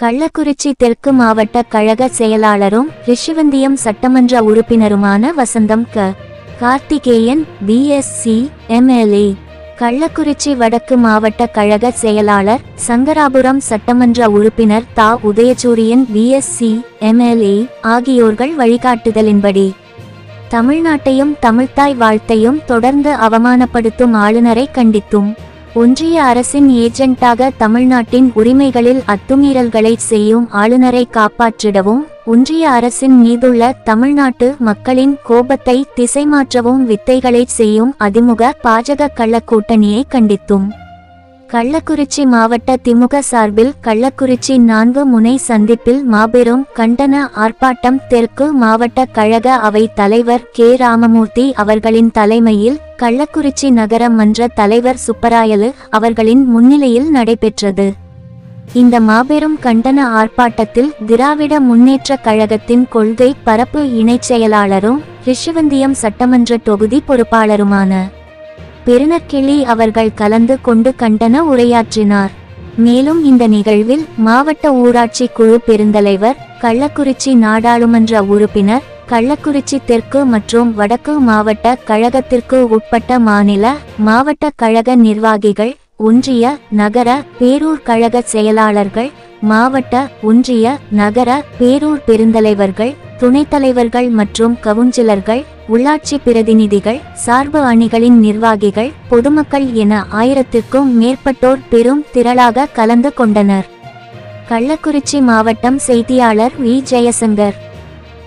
கள்ளக்குறிச்சி தெற்கு மாவட்ட கழக செயலாளரும் ரிஷிவந்தியம் சட்டமன்ற உறுப்பினருமான வசந்தம் க. கார்த்திகேயன் பிஎஸ்சி எம்எல்ஏ கள்ளக்குறிச்சி வடக்கு மாவட்ட கழக செயலாளர் சங்கராபுரம் சட்டமன்ற உறுப்பினர் தா. உதயசூரியன் பிஎஸ்சி எம்எல்ஏ ஆகியோர்கள் வழிகாட்டுதலின்படி தமிழ்நாட்டையும் தமிழ்த்தாய் வாழ்த்தையும் தொடர்ந்து அவமானப்படுத்தும் ஆளுநரை கண்டித்தும் ஒன்றிய அரசின் ஏஜென்ட்டாக தமிழ்நாட்டின் உரிமைகளில் அத்துமீறல்களை செய்யும் ஆளுநரை காப்பாற்றிடவும் ஒன்றிய அரசின் மீதுள்ள தமிழ்நாட்டு மக்களின் கோபத்தை திசை மாற்றவும் வித்தைகளை செய்யும் அதிமுக பாஜக கள்ள கூட்டணியை கண்டித்தும். கள்ளக்குறிச்சி மாவட்ட திமுக சார்பில் கள்ளக்குறிச்சி நான்கு முனை சந்திப்பில் மாபெரும் கண்டன ஆர்ப்பாட்டம் தெற்கு மாவட்ட கழக அவை தலைவர் கே. ராமமூர்த்தி அவர்களின் தலைமையில் கள்ளக்குறிச்சி நகர மன்ற தலைவர் சுப்பராயலு அவர்களின் முன்னிலையில் நடைபெற்றது. இந்த மாபெரும் கண்டன ஆர்ப்பாட்டத்தில் திராவிட முன்னேற்ற கழகத்தின் கொள்கை பரப்பு இணைச் செயலாளரும் ரிஷிவந்தியம் சட்டமன்ற தொகுதி பொறுப்பாளருமான பெருநற்கிளி அவர்கள் கலந்து கொண்டு கண்டன உரையாற்றினார். மேலும் இந்த நிகழ்வில் மாவட்ட ஊராட்சி குழு பெருந்தலைவர் கள்ளக்குறிச்சி நாடாளுமன்ற உறுப்பினர் கள்ளக்குறிச்சி தெற்கு மற்றும் வடக்கு மாவட்ட கழகத்திற்கு உட்பட்ட மாநில மாவட்ட கழக நிர்வாகிகள் ஒன்றிய நகர பேரூர் கழக செயலாளர்கள் மாவட்ட ஒன்றிய நகர பேரூர் பெருந்தலைவர்கள் துணைத் தலைவர்கள் மற்றும் கவுன்சிலர்கள் உள்ளாட்சி பிரதிநிதிகள் சார்பு அணிகளின் நிர்வாகிகள் பொதுமக்கள் என ஆயிரத்திற்கும் மேற்பட்டோர் பெரும் திரளாக கலந்து கொண்டனர். கள்ளக்குறிச்சி மாவட்டம் செய்தியாளர் வி. ஜெயசங்கர்.